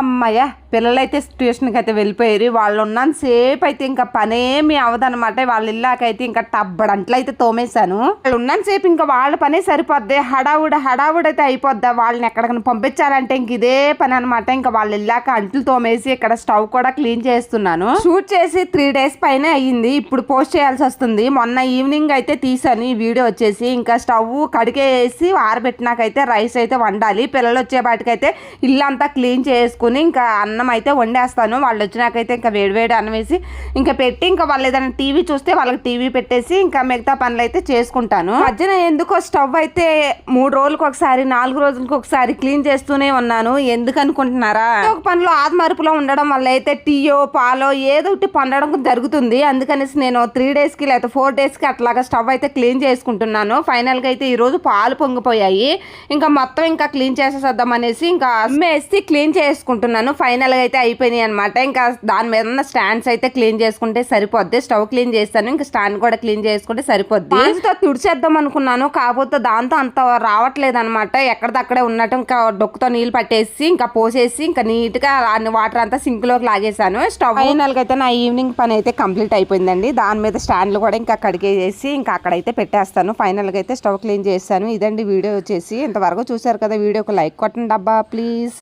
అమ్మయ్య పిల్లలైతే ట్యూషన్కి అయితే వెళ్ళిపోయారు. వాళ్ళు ఉన్నంత సేపు అయితే ఇంకా పనేమి అవదనమాట వాళ్ళ ఇల్లాకైతే ఇంకా టబ్బడంట్లు అయితే తోమేశాను. వాళ్ళు ఉన్నంత సేపు ఇంకా వాళ్ళ పనే సరిపోద్ది. హడావుడ హడావుడ అయితే అయిపోద్దా. వాళ్ళని ఎక్కడికైనా పంపించాలంటే ఇంక ఇదే పని అనమాట ఇంకా వాళ్ళ ఇల్లాక అంట్లు తోమేసి ఇక్కడ స్టవ్ కూడా క్లీన్ చేస్తున్నాను. షూట్ చేసి త్రీ డేస్ పైన అయ్యింది. ఇప్పుడు పోస్ట్ చేయాల్సి వస్తుంది. మొన్న ఈవినింగ్ అయితే తీసాను ఈ వీడియో వచ్చేసి. ఇంకా స్టవ్ కడిగేసి ఆరబెట్టినాకైతే రైస్ అయితే వండాలి. పిల్లలు వచ్చేపాటికైతే ఇల్లంతా క్లీన్ చేసుకుని ఇంకా అన్నం అయితే వండేస్తాను. వాళ్ళు వచ్చినాకైతే ఇంకా వేడివేడి అన్నం వేసి ఇంకా పెట్టి ఇంకా వాళ్ళు ఏదైనా టీవీ చూస్తే వాళ్ళకి టీవీ పెట్టేసి ఇంకా మిగతా పనులు అయితే చేసుకుంటాను. మధ్యన ఎందుకో స్టవ్ అయితే మూడు రోజులకు ఒకసారి నాలుగు రోజులకు ఒకసారి క్లీన్ చేస్తూనే ఉన్నాను. ఎందుకు అనుకుంటున్నారా? ఒక పనిలో ఆదమరుపులో ఉండడం వల్ల అయితే టీయో పాలో ఏదో ఒకటి పండడం జరుగుతుంది. అందుకనేసి నేను త్రీ డేస్కి లేకపోతే ఫోర్ డేస్కి అట్లాగా స్టవ్ అయితే క్లీన్ చేసుకుంటున్నాను. ఫైనల్గా అయితే ఈరోజు పాలు పొంగిపోయాయి. ఇంకా మొత్తం ఇంకా క్లీన్ చేసేద్దాం అనేసి ఇంకా అమ్మేసి క్లీన్ చేసుకుంటున్నాను ఫైనల్గా అయితే అయిపోయినాయి అనమాట ఇంకా దాని మీద ఉన్న స్టాండ్స్ అయితే క్లీన్ చేసుకుంటే సరిపోద్ది. స్టవ్ క్లీన్ చేస్తాను. ఇంకా స్టాండ్ కూడా క్లీన్ చేసుకుంటే సరిపోద్ది. దాంతో తుడిచేద్దాం అనుకున్నాను. కాకపోతే దాంతో అంత రావట్లేదు అనమాట ఎక్కడిదక్కడే ఉన్నట్టు ఇంకా డొక్కుతో నీళ్ళు పట్టేసి ఇంకా పోసేసి ఇంకా నీట్గా అన్ని వాటర్ అంతా సింక్లోకి లాగేశాను. స్టవ్ ఫైనల్గా అయితే నా ఈవినింగ్ పని అయితే కంప్లీట్ అయిపోయిందండి. దాని మీద స్టాండ్లు కూడా ఇంకా కడిగేసి ఇంకా అక్కడైతే పెట్టేస్తాను. ఫైనల్గా అయితే స్టవ్ క్లీన్ చేశాను ఇదండి వీడియో వచ్చేసి. ఇంతవరకు చూసారు కదా వీడియోకి లైక్ కొట్టండి అబ్బా ప్లీజ్